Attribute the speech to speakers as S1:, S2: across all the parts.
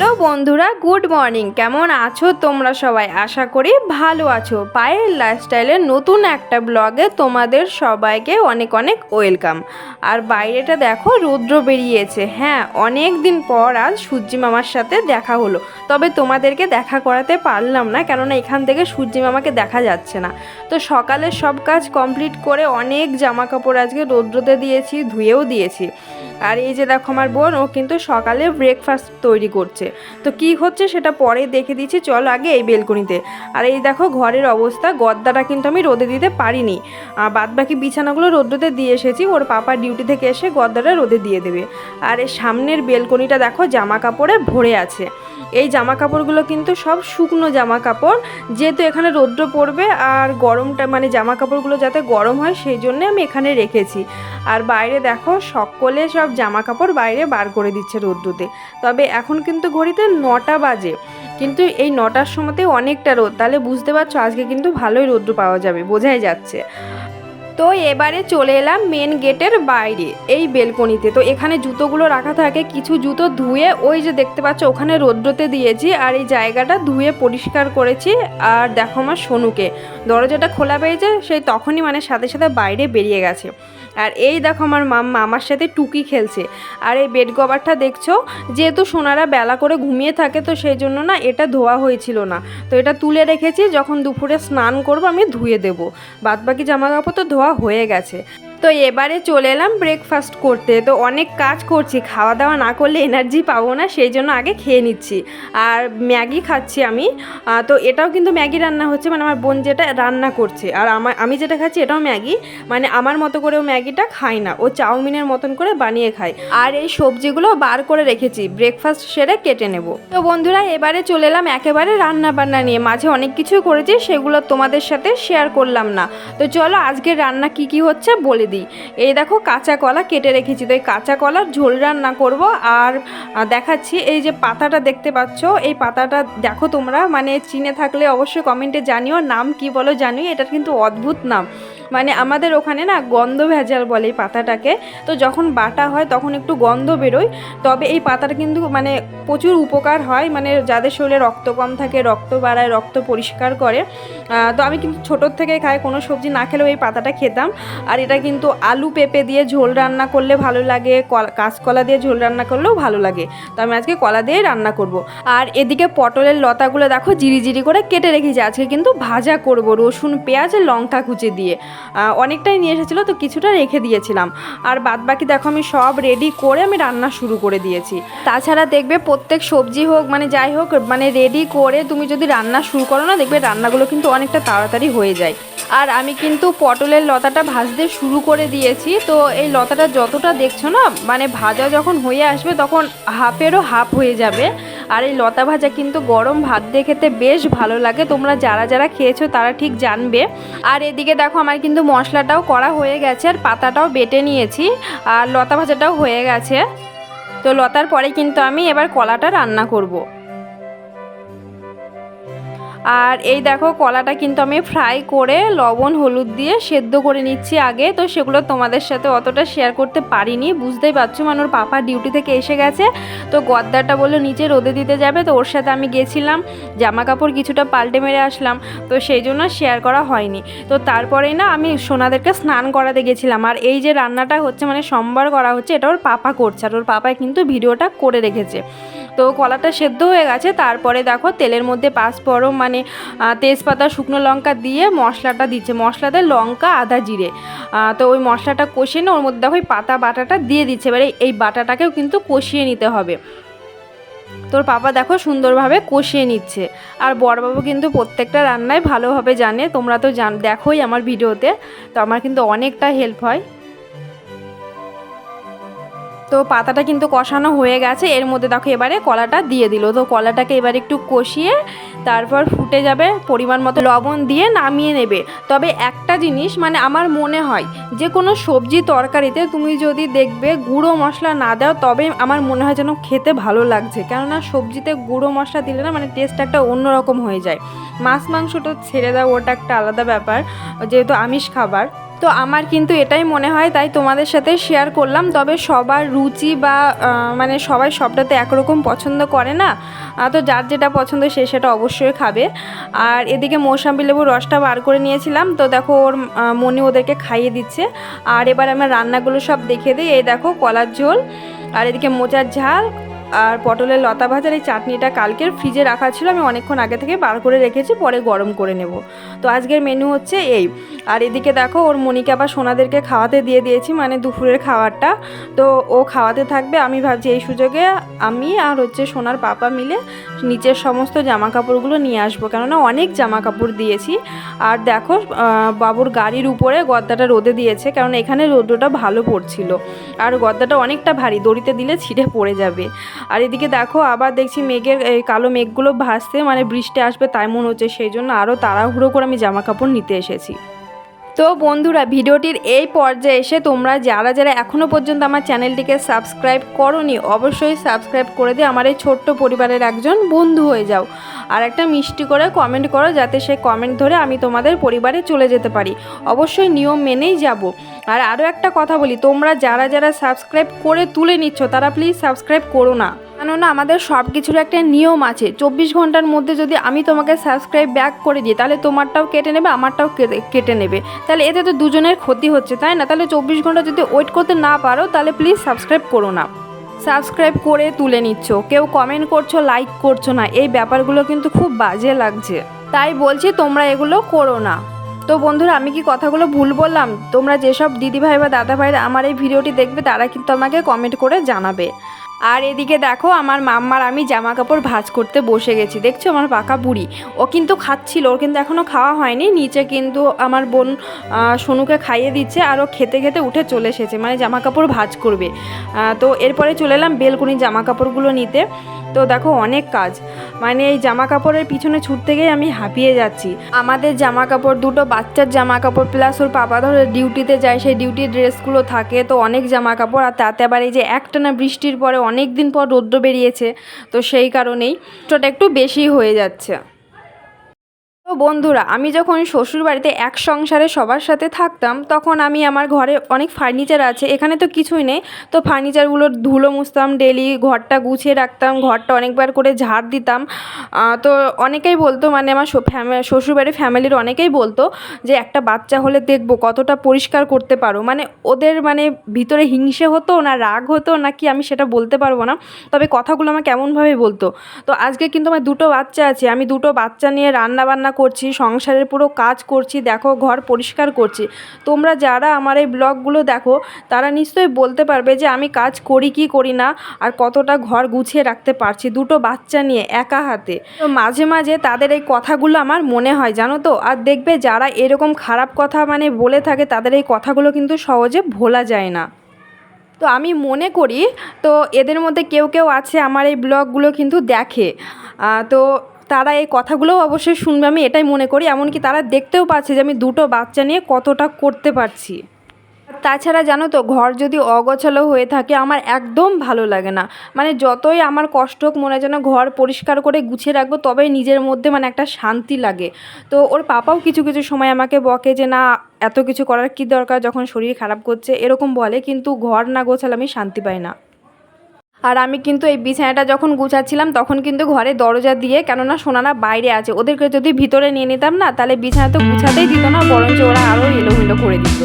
S1: Hello বন্ধুরা, good morning. কেমন আছো তোমরা সবাই? আশা করি ভালো আছো। পায়ের লাইফস্টাইলের নতুন একটা ব্লগে তোমাদের সবাইকে অনেক অনেক ওয়েলকাম। আর বাইরেটা দেখো, রৌদ্র বেরিয়েছে। হ্যাঁ অনেক দিন পর আজ সূর্যি মামার সাথে দেখা হলো। তবে তোমাদেরকে দেখা করাতে পারলাম না, কেননা এখান থেকে সূর্যি মামাকে দেখা যাচ্ছে না। তো সকালে সব কাজ কমপ্লিট করে অনেক জামা কাপড় আজকে রৌদ্রতে দিয়েছি, ধুয়েও দিয়েছি। আর এই যে দেখো আমার বোন, ও কিন্তু সকালে ব্রেকফাস্ট তৈরি করছে। তো কি হচ্ছে সেটা পরে দেখে দিচ্ছি, চল আগে এই বেলকনিতে। আর এই দেখো ঘরের অবস্থা, গদ্দাটা কিন্তু আমি রোদে দিতে পারিনি। বাদ বাকি বিছানাগুলো রোদ্রোতে দিয়ে এসেছি, ওর পাপা ডিউটি থেকে এসে গদ্দাটা রোদে দিয়ে দেবে। আর এই সামনের বেলকনিটা দেখো জামা কাপড়ে ভরে আছে। এই জামা কাপড়গুলো কিন্তু সব শুকনো জামা কাপড় যেহেতু এখানে রৌদ্র পড়বে আর গরমটা মানে জামা কাপড়গুলো যাতে গরম হয় সেই জন্যে আমি এখানে রেখেছি। আর বাইরে দেখো, সকলে সব জামা কাপড় বাইরে বার করে দিচ্ছে রৌদ্রতে। তবে এখন কিন্তু ঘড়িতে নটা বাজে, কিন্তু এই নটার সময়তে অনেকটা রোদ। তাহলে বুঝতে পারছ, আজকে কিন্তু ভালোই রৌদ্র পাওয়া যাবে, বোঝাই যাচ্ছে। তো এবারে চলে এলাম মেন গেটের বাইরে, এই বেলকনিতে তো এখানে জুতোগুলো রাখা থাকে, কিছু জুতো ধুয়ে, ওই যে দেখতে পাচ্ছ, ওখানে রৌদ্রতে দিয়েছি, আর এই জায়গাটা ধুয়ে পরিষ্কার করেছি, আর দেখো আমার সোনুকে। দরজাটা খোলা পেয়েছে সেই তখনই মানে সাথে সাথে বাইরে বেরিয়ে গেছে। আর এই দেখো আমার মাম্মা আমার সাথে টুকি খেলছে। আর এই বেড কভারটা দেখছ? যেহেতু সোনারা বেলা করে ঘুমিয়ে থাকে, তো সেই জন্য না এটা ধোয়া হয়েছিল না। তো এটা তুলে রেখেছি, যখন দুপুরে স্নান করব আমি ধুয়ে দেবো। বাদবাকি জামা কাপড় তো ধোয়া হয়ে গেছে। তো এবারে চলে এলাম ব্রেকফাস্ট করতে। তো অনেক কাজ করছি খাওয়া দাওয়া না করলে এনার্জি পাবো না, সেই জন্য আগে খেয়ে নিচ্ছি। আর ম্যাগি খাচ্ছি আমি। তো এটাও কিন্তু ম্যাগি রান্না হচ্ছে মানে আমার বোন যেটা রান্না করছে। আর আমার আমি যেটা খাচ্ছি এটাও ম্যাগি মানে আমার মতো করে ও ম্যাগিটা খায় না। ও চাউমিনের মতন করে বানিয়ে খায়। আর এই সবজিগুলো বার করে রেখেছি ব্রেকফাস্ট সেরে কেটে নেব। তো বন্ধুরা, এবারে চলে এলাম একেবারে রান্না বান্না নিয়ে। মাঝে অনেক কিছু করেছি, সেগুলো তোমাদের সাথে শেয়ার করলাম না। তো চলো, আজকের রান্না কি কি হচ্ছে বলে দিই। এই দেখো কাঁচা কলা কেটে রেখেছি। তো এই কাঁচা কলার ঝোল রান্না করব আর দেখাচ্ছি এই যে পাতাটা দেখতে পাচ্ছ। এই পাতাটা দেখো তোমরা মানে চিনে থাকলে অবশ্যই কমেন্টে জানিও। নাম কি বলো জানিও, এটার কিন্তু অদ্ভুত নাম। মানে আমাদের ওখানে না গন্ধ ভেজাল বলে এই পাতাটাকে। তো যখন বাটা হয় তখন একটু গন্ধ বেরোয়। তবে এই পাতাটা কিন্তু মানে প্রচুর উপকার হয় মানে যাদের শরীরে রক্ত কম থাকে, রক্ত বাড়ায়, রক্ত পরিষ্কার করে। তো আমি কিন্তু ছোটোর থেকে খাই, কোনো সবজি না খেলেও এই পাতাটা খেতাম। আর এটা কিন্তু আলু পেঁপে দিয়ে ঝোল রান্না করলে ভালো লাগে, কলা- কাঁচকলা দিয়ে ঝোল রান্না করলেও ভালো লাগে। তো আমি আজকে কলা দিয়ে রান্না করব। আর এদিকে পটলের লতাগুলো দেখো, জিরি জিরি করে কেটে রেখেছি। আজকে কিন্তু ভাজা করব রসুন, পেঁয়াজ লঙ্কা কুচি দিয়ে। অনেকটাই নিয়ে এসেছিল, তো কিছুটা রেখে দিয়েছিলাম। আর বাদ বাকি দেখো, আমি সব রেডি করে আমি রান্না শুরু করে দিয়েছি। তাছাড়া দেখবে প্রত্যেক সবজি হোক মানে যাই হোক মানে রেডি করে তুমি যদি রান্না শুরু করো না, দেখবে রান্নাগুলো কিন্তু অনেকটা তাড়াতাড়ি হয়ে যায়। আর আমি কিন্তু পটলের লতাটা ভাজতে শুরু করে দিয়েছি, তো এই লতাটা যতটা দেখছ না মানে ভাজা যখন হয়ে আসবে, তখন হাফেরও হাফ হয়ে যাবে। আর এই লতা ভাজা কিন্তু গরম ভাত দিয়ে খেতে বেশ ভালো লাগে। তোমরা যারা যারা খেয়েছো তারা ঠিক জানবে। আর এদিকে দেখো আমার কিন্তু মশলাটাও করা হয়ে গেছে আর পাতাটাও বেটে নিয়েছি আর লতা ভাজাটাও হয়ে গেছে। তো লতার পরে কিন্তু আমি এবার কলাটা রান্না করব। আর এই দেখো কলাটা কিন্তু আমি ফ্রাই করে লবণ, হলুদ দিয়ে সেদ্ধ করে নিচ্ছি আগে। তো সেগুলো তোমাদের সাথে অতটা শেয়ার করতে পারিনি। বুঝতেই পারছ মানে ওর পাপা ডিউটি থেকে এসে গেছে। তো গদ্দারটা বলল, নিচে রোদে দিতে যাবে। তো ওর সাথে আমি গেছিলাম জামা কাপড় কিছুটা পাল্টে মেরে আসলাম। তো সেই জন্য শেয়ার করা হয়নি। তো তারপরেই না আমি সোনাদেরকে স্নান করাতে গেছিলাম। আর এই যে রান্নাটা হচ্ছে মানে সোমবার করা হচ্ছে, এটা ওর পাপা করছে। আর ওর পাপায় কিন্তু ভিডিওটা করে রেখেছে। তো কলাটা সেদ্ধ হয়ে গেছে। তারপরে দেখো তেলের মধ্যে পাঁচফোড়ন মানে তেজপাতা, শুকনো লঙ্কা দিয়ে মশলাটা দিচ্ছে। মশলাতে লঙ্কা, আদা, জিরে। তো ওই মশলাটা কষিয়ে না, ওর মধ্যে দেখো পাতা বাটাটা দিয়ে দিচ্ছে। এবারে এই বাটাটাকেও কিন্তু কষিয়ে নিতে হবে। তোর পাপা দেখো সুন্দরভাবে কষিয়ে নিচ্ছে। আর বড়বাবু কিন্তু প্রত্যেকটা রান্নায় ভালোভাবে জানে। তোমরা তো জান, দেখোই আমার ভিডিওতে। তো আমার কিন্তু অনেকটা হেল্প হয়। তো পাতাটা কিন্তু কষানো হয়ে গেছে। এর মধ্যে দেখো এবারে কলাটা দিয়ে দিল। তো কলাটাকে এবার একটু কষিয়ে তারপর ফুটে যাবে পরিমাণ মতো লবণ দিয়ে নামিয়ে নেবে। তবে একটা জিনিস মানে আমার মনে হয়, যে কোনো সবজি তরকারিতে তুমি যদি দেখবে গুঁড়ো মশলা না দাও, তবে আমার মনে হয় যেন খেতে ভালো লাগছে। কেননা সবজিতে গুঁড়ো মশলা দিলে না মানে টেস্ট একটা অন্যরকম হয়ে যায়। মাছ মাংসটা ছেড়ে দাও, ওটা একটা আলাদা ব্যাপার। যেহেতু আমিষ খাবার তো আমার কিন্তু এটাই মনে হয়, তাই তোমাদের সাথে শেয়ার করলাম। তবে সবার রুচি বা মানে সবাই সবটাতে একরকম পছন্দ করে না। তো যার যেটা পছন্দ সে সেটা অবশ্যই খাবে। আর এদিকে মৌসাম্বি লেবুর রসটা বার করে নিয়েছিলাম। তো দেখো ওর মনি ওদেরকে খাইয়ে দিচ্ছে। আর এবার আমার রান্নাগুলো সব দেখে দিই। এই দেখো কলার ঝোল। আর এদিকে মোচার ঝাল। আর পটলের লতা ভাজার এই চাটনিটা কালকের ফ্রিজে রাখা ছিল, আমি অনেকক্ষণ আগে থেকে বার করে রেখেছি, পরে গরম করে নেব। তো আজকের মেনু হচ্ছে এই। আর এদিকে দেখো, ওর মনিকে আবার সোনাদেরকে খাওয়াতে দিয়ে দিয়েছি মানে দুপুরের খাবারটা। তো ও খাওয়াতে থাকবে, আমি ভাবছি এই সুযোগে আমি আর হচ্ছে সোনার পাপা মিলে নিচের সমস্ত জামা কাপড়গুলো নিয়ে আসব। কেননা অনেক জামা কাপড় দিয়েছি। আর দেখো বাবুর গাড়ির উপরে গদ্দাটা রোদে দিয়েছে কারণ এখানে রোদ্রটা ভালো পড়ছিল। আর গদ্দাটা অনেকটা ভারী, দড়িতে দিলে ছিঁড়ে পড়ে যাবে। আর এদিকে দেখো, আবার দেখছি মেঘের কালো মেঘগুলো ভাসতে মানে বৃষ্টি আসবে তাই মনে হচ্ছে, সেই জন্য আরও তাড়াহুড়ো করে আমি জামা কাপড় নিতে এসেছি। তো বন্ধুরা, ভিডিওটির এই পর্যায়ে এসে তোমরা যারা যারা এখনও পর্যন্ত আমার চ্যানেলটিকে সাবস্ক্রাইব করনি, অবশ্যই সাবস্ক্রাইব করে দিয়ে আমার এই ছোট্ট পরিবারের একজন বন্ধু হয়ে যাও। আর একটা মিষ্টি করে কমেন্ট করো যাতে সেই কমেন্ট ধরে আমি তোমাদের পরিবারে চলে যেতে পারি। অবশ্যই নিয়ম মেনেই যাব। আর আরও একটা কথা বলি, তোমরা যারা যারা সাবস্ক্রাইব করে তুলে নিচ্ছ, তারা প্লিজ সাবস্ক্রাইব করো না। কেননা আমাদের সব কিছুর একটা নিয়ম আছে। চব্বিশ ঘণ্টার মধ্যে যদি আমি তোমাকে সাবস্ক্রাইব ব্যাক করে দিই, তাহলে তোমারটাও কেটে নেবে, আমারটাও কেটে- নেবে। তাহলে এতে তো দুজনের ক্ষতি হচ্ছে, তাই না? তাহলে চব্বিশ ঘণ্টা যদি ওয়েট করতে না পারো, তাহলে প্লিজ সাবস্ক্রাইব করো না। সাবস্ক্রাইব করে তুলে নিচ্ছ। কেউ কমেন্ট করছ লাইক করছ না, এই ব্যাপারগুলো কিন্তু খুব বাজে লাগছে। তাই বলছি, তোমরা এগুলো করো না। তো বন্ধুরা, আমি কি কথাগুলো ভুল বললাম? তোমরা যেসব দিদিভাই বা দাদা ভাইরা আমার এই ভিডিওটি দেখবে, তারা কিন্তু আমাকে কমেন্ট করে জানাবে। আর এদিকে দেখো, আমার মাম্মার আমি জামা কাপড় ভাঁজ করতে বসে গেছি। দেখছ আমার পাকা বুড়ি? ও কিন্তু খাচ্ছিল, ওর কিন্তু এখনও খাওয়া হয়নি। নিচে কিন্তু আমার বোন সোনুকে খাইয়ে দিচ্ছে আর ও খেতে খেতে উঠে চলে এসেছে মানে জামা কাপড় ভাঁজ করবে। তো এরপরে চলে এলাম বেলকুনির জামা কাপড়গুলো নিতে। তো দেখো অনেক কাজ মানে এই জামা কাপড়ের পিছনে ছুটতে গিয়ে আমি হাঁপিয়ে যাচ্ছি। আমাদের জামা কাপড় দুটো বাচ্চার জামা কাপড় প্লাস ওর পাপা ধরে ডিউটিতে যায়, সেই ডিউটির ড্রেসগুলো থাকে, তো অনেক জামা কাপড় আর তাতে আবার এই যে একটানা বৃষ্টির পরে অনেক দিন পর রৌদ্র বেরিয়েছে তো সেই কারণেই একটু বেশি হয়ে যাচ্ছে। তো বন্ধুরা, আমি যখন শ্বশুর বাড়িতে এক সংসারে সবার সাথে থাকতাম, তখন আমি আমার ঘরে অনেক ফার্নিচার আছে, এখানে তো কিছুই নেই। তো ফার্নিচারগুলোর ধুলো মুছতাম, ডেলি ঘরটা গুছিয়ে রাখতাম, ঘরটা অনেকবার করে ঝাড় দিতাম। তো অনেকেই বলতো মানে আমার শ্বশুর বাড়ির ফ্যামিলির অনেকেই বলতো যে, একটা বাচ্চা হলে দেখব কতটা পরিষ্কার করতে পারো। মানে ওদের মানে ভিতরে হিংসে হতো না, রাগ হতো না কি আমি সেটা বলতে পারব না। তবে কথাগুলো আমার কেমনভাবে বলতো। তো আজকে কিন্তু আমার দুটো বাচ্চা আছে, আমি দুটো বাচ্চা নিয়ে রান্না বান্না করছি, সংসারের পুরো কাজ করছি, দেখো, ঘর পরিষ্কার করছি। তোমরা যারা আমার এই ব্লগগুলো দেখো, তারা নিশ্চয়ই বলতে পারবে যে আমি কাজ করি কি করি না আর কতটা ঘর গুছিয়ে রাখতে পারছি দুটো বাচ্চা নিয়ে একা হাতে। তো মাঝে মাঝে তাদের এই কথাগুলো আমার মনে হয়, জানো তো? আর দেখবে যারা এরকম খারাপ কথা মানে বলে থাকে, তাদের এই কথাগুলো কিন্তু সহজে ভোলা যায় না। তো আমি মনে করি, তো এদের মধ্যে কেউ কেউ আছে, আমার এই ব্লগগুলো কিন্তু দেখে। তো তারা এই কথাগুলোও অবশ্যই শুনবে, আমি এটাই মনে করি। এমনকি তারা দেখতেও পাচ্ছে যে আমি দুটো বাচ্চা নিয়ে কতটা করতে পারছি। তাছাড়া জানো তো, ঘর যদি অগোছালো হয়ে থাকে, আমার একদম ভালো লাগে না। মানে যতই আমার কষ্ট হোক, মনে যেন ঘর পরিষ্কার করে গুছিয়ে রাখব, তবেই নিজের মধ্যে মানে একটা শান্তি লাগে। তো ওর পাপাও কিছু কিছু সময় আমাকে বকে যে, না, এত কিছু করার কি দরকার? যখন শরীর খারাপ করছে, এরকম বলে, কিন্তু ঘর না গোছালে আমি শান্তি পাই না। আর আমি কিন্তু এই বিছানাটা যখন গুছাচ্ছিলাম, তখন কিন্তু ঘরে দরজা দিয়ে, কেননা সোনারা বাইরে আছে, ওদেরকে যদি ভিতরে নিয়ে নিতাম না, তাহলে বিছানা তো গুছাতেই দিত না, বরঞ্চ ওরা আরও এলোমেলো করে দিত।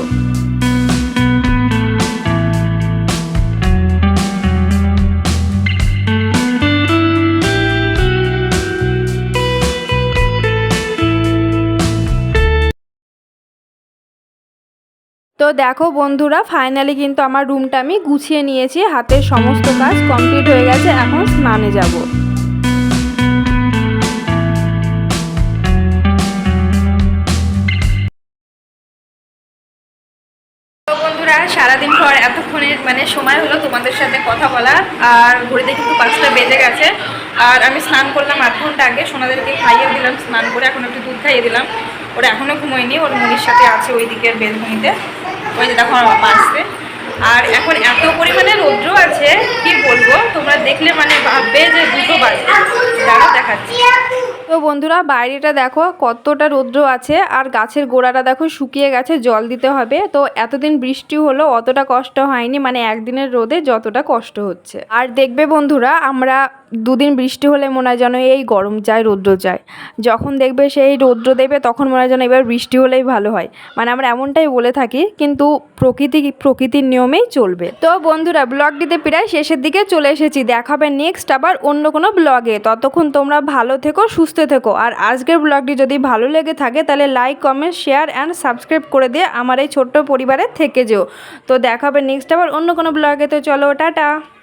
S1: তো দেখো বন্ধুরা ফাইনালি কিন্তু আমার রুমটা আমি গুছিয়ে নিয়েছি। হাতের সমস্ত কাজ কমপ্লিট হয়ে গেছে, এখন স্নানে যাব। সারাদিন পর এতক্ষণের মানে সময় হলো তোমাদের সাথে কথা বলার, আর ঘড়িতে কিন্তু পাঁচটা বেজে গেছে। আর আমি স্নান করলাম আধ ঘণ্টা আগে, সোনাদেরকে খাইয়ে দিলাম, স্নান করে এখন একটু দুধ খাইয়ে দিলাম। ওরা এখনও ঘুমোয়নি, ওর মুড়ির সাথে আছে ওই দিকের বেলকনিতে ওই যে দেখো আমার বাবা আসছে। আর এখন এত পরিমাণে রৌদ্র আছে, কি বলব? তোমরা দেখলে মানে ভাববে যে দুটো বাজে। দাঁড়া দেখাচ্ছি। তো বন্ধুরা, বাইরেটা দেখো কতটা রৌদ্র আছে, আর গাছের গোড়াটা দেখো শুকিয়ে গেছে, জল দিতে হবে। তো এতদিন বৃষ্টি হলো, অতটা কষ্ট হয়নি মানে একদিনের রোদে যতটা কষ্ট হচ্ছে। আর দেখবে বন্ধুরা, আমরা দুদিন বৃষ্টি হলে মনে হয় যেন এই গরম চাই রৌদ্র চাই যখন দেখবে সেই রৌদ্র দেবে, তখন মনে হয় যেন এবার বৃষ্টি হলেই ভালো হয়। মানে আমরা এমনটাই বলে থাকি, কিন্তু প্রকৃতি, প্রকৃতির নিয়মেই চলবে। তো বন্ধুরা, ব্লগটিতে প্রায় শেষের দিকে চলে এসেছি। দেখাবে নেক্সট আবার অন্য কোনো ব্লগে। ততক্ষণ তোমরা ভালো থেকো, সুস্থ থেকো। আর আজকের ব্লগটি যদি ভালো লেগে থাকে, তাহলে like comment share and subscribe করে দিয়ে আমার এই ছোট্ট পরিবারের থেকে যেও। তো দেখাবে নেক্সট আবার অন্য কোনো ব্লগে। তো চলো, টাটা!